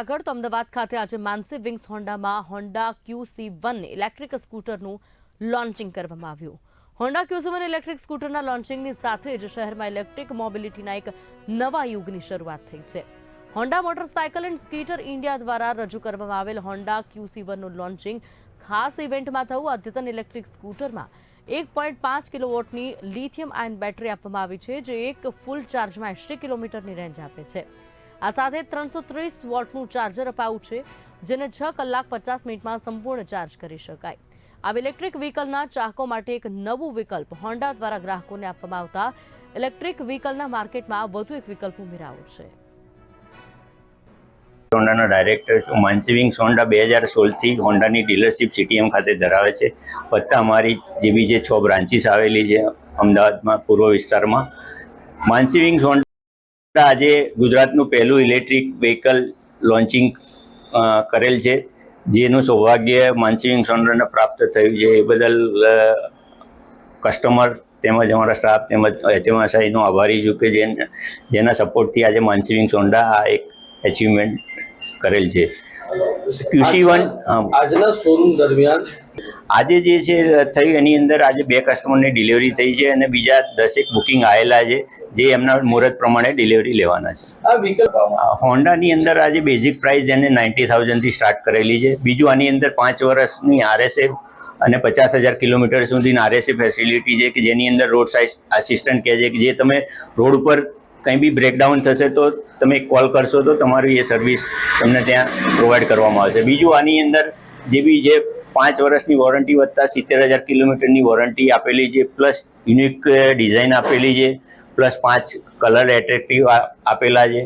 આગળ તો અમદાવાદ ખાતે આજે માનસી વિંગ્સ હોન્ડામાં હોન્ડા ક્યુસી વન ઇલેક્ટ્રિક સ્કૂટરનું લોન્ચિંગ કરવામાં આવ્યું. હોન્ડા ક્યુસી વન ઇલેક્ટ્રિક સ્કૂટરના લોન્ચિંગની સાથે જ શહેરમાં ઇલેક્ટ્રિક મોબિલિટીના એક નવા યુગની શરૂઆત થઈ છે. Honda Motorcycle and Scooter India દ્વારા રજૂ કરવામાં આવેલ હોન્ડા ક્યુસી વનનું લોન્ચિંગ ખાસ ઇવેન્ટમાં થયું અદ્યતન ઇલેક્ટ્રિક સ્કૂટરમાં એક પોઈન્ટ પાંચ કિલોવોટની લિથિયમ આયન બેટરી આપવામાં આવી છે, જે એક ફૂલ ચાર્જમાં એંશી કિલોમીટરની રેન્જ આપે છે. આ સાથે ત્રણસો ત્રીસ વોટનું ચાર્જર અપાયું છે, જેને છ કલાક પચાસ મિનિટમાં સંપૂર્ણ ચાર્જ કરી શકાય. આ ઇલેક્ટ્રિક વ્હીકલના ચાહકો માટે એક નવું વિકલ્પ હોન્ડા દ્વારા ગ્રાહકોને આપવામાં આવતા ઇલેક્ટ્રિક વ્હીકલના માર્કેટમાં વધુ એક વિકલ્પ ઉમેરાયો છે. હોન્ડાના ડાયરેક્ટર છું માનસીવિંગ હોન્ડા બે હજાર સોળથી હોન્ડાની ડીલરશીપ સીટીએમ ખાતે ધરાવે છે. વત્તા અમારી જેવી જે છ બ્રાન્ચીસ આવેલી છે, અમદાવાદમાં, પૂર્વ વિસ્તારમાં. માનસીવિંગ હોન્ડા આજે ગુજરાતનું પહેલું ઇલેક્ટ્રિક વ્હીકલ લોન્ચિંગ કરેલ છે, જેનું સૌભાગ્ય માનસિંહ સોનરને પ્રાપ્ત થયું છે. એ બદલ કસ્ટમર તેમજ અમારા સ્ટાફ તેમજ એચએમએસઆઈનો આભારી છું કે જેના સપોર્ટથી આજે માનસિંહ સોંડા આ એક એચિવમેન્ટ કરેલ છે. ક્યુસી વન આજના શોરૂમ દરમિયાન આજે જે છે થઈ એની અંદર આજે બે કસ્ટમરની ડિલિવરી થઈ છે અને બીજા દસેક બુકિંગ આવેલા છે જે એમના મુહૂર્ત પ્રમાણે ડિલિવરી લેવાના છે. હોન્ડાની અંદર આજે બેઝિક પ્રાઇસ એને નાઇન્ટી થાઉઝન્ડથી સ્ટાર્ટ કરેલી છે. બીજું આની અંદર પાંચ વર્ષની આરએસએ અને પચાસ હજાર કિલોમીટર સુધીની આરએસએ ફેસિલિટી છે કે જેની અંદર રોડ સાઇડ આસિસ્ટન્ટ કહે છે કે જે તમે રોડ ઉપર કંઈ બી બ્રેકડાઉન થશે તો તમે કોલ કરશો તો તમારી એ સર્વિસ તમને ત્યાં પ્રોવાઈડ કરવામાં આવશે. બીજું આની અંદર જે બી જે પાંચ વર્ષની વોરંટી વધતા સિત્તેર હજાર કિલોમીટરની વોરંટી આપેલી છે પ્લસ યુનિક ડિઝાઇન આપેલી છે પ્લસ પાંચ કલર એટ્રેક્ટિવ આપેલા છે.